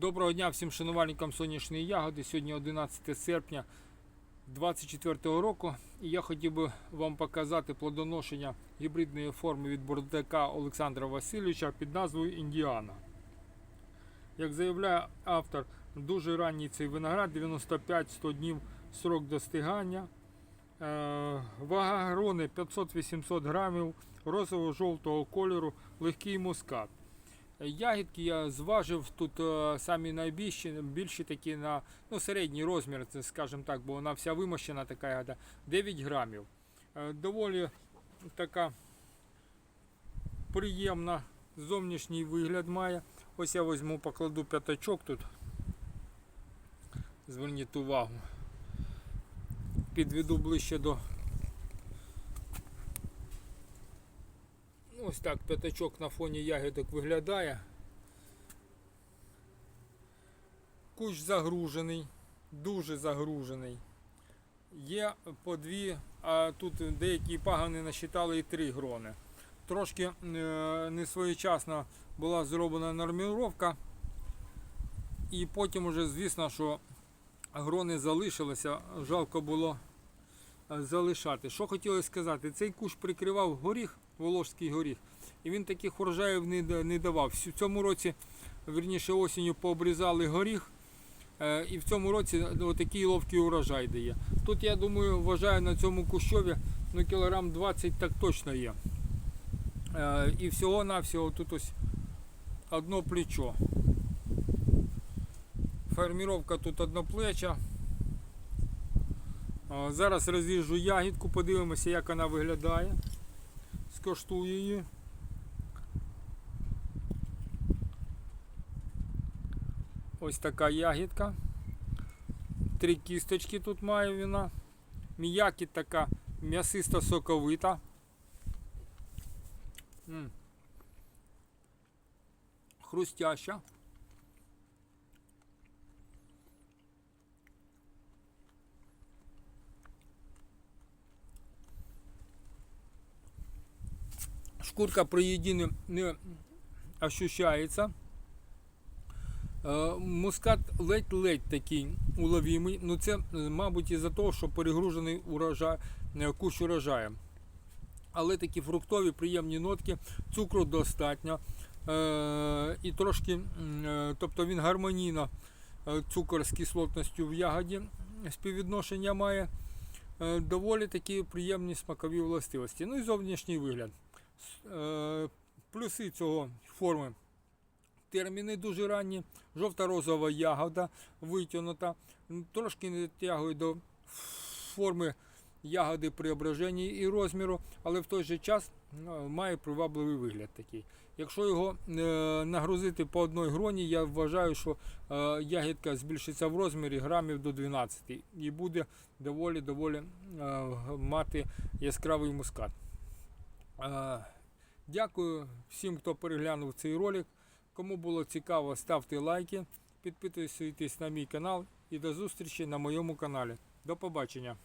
Доброго дня всім шанувальникам сонячної ягоди. Сьогодні 11 серпня 2024 року. І я хотів би вам показати плодоношення гібридної форми від бордака Олександра Васильовича під назвою Індіана. Як заявляє автор, дуже ранній цей виноград, 95-100 днів срок достигання. Е, Вага грони 500-800 грамів, розово-жовтого кольору, легкий мускат. Ягідки я зважив тут е, самі найбільші, більші такі на ну, середній розмір, скажімо так, бо вона вся вимощена така ягода, 9 грамів. Е, Доволі така приємна зовнішній вигляд має. Ось я візьму, покладу п'ятачок тут. Зверніть увагу. Підведу ближче до. Ось так п'ятачок на фоні ягідок виглядає. Кущ загружений, дуже загружений. Є по дві, а тут деякі пагани насчитали і три грони. Трошки е, не своєчасно була зроблена норміровка. І потім уже, звісно, що грони залишилися, жалко було залишати. Що хотілося сказати, цей кущ прикривав горіх, Волошський горіх, і він таких урожаїв не, не давав. В цьому році, верніше осінню, пообрізали горіх, е, і в цьому році отакий ловкий урожай дає. Тут, я думаю, вважаю на цьому кущові ну, кілограм 20 так точно є. Е, І всього-навсього тут ось одно плечо. Форміровка тут одноплеча. Зараз розріжу ягідку, подивимося, як вона виглядає. Скоштую її. Ось така ягідка. Три кісточки тут має вона. М'які така м'ясиста соковита. Хрустяща. Шкурка при не, не ощущається. Е, Мускат ледь-ледь такий уловимий. Ну це, мабуть, із-за того, що перегружений урожай, е, кущ урожаю. Але такі фруктові приємні нотки, цукру достатньо. Е, і трошки, тобто він гармонійно цукор з кислотністю в ягоді співвідношення має. Доволі такі приємні смакові властивості. Ну і зовнішній вигляд. Е, Плюси цього форми. Терміни дуже ранні, жовта-розова ягода витягнута, трошки не тягує до форми ягоди при ображенні і розміру, але в той же час е, має привабливий вигляд такий. Якщо його е, нагрузити по одній гроні, я вважаю, що ягідка збільшиться в розмірі грамів до 12 і буде доволі доволі мати яскравий мускат. Дякую всім, хто переглянув цей ролик. Кому було цікаво, ставте лайки, підписуйтесь на мій канал і до зустрічі на моєму каналі. До побачення!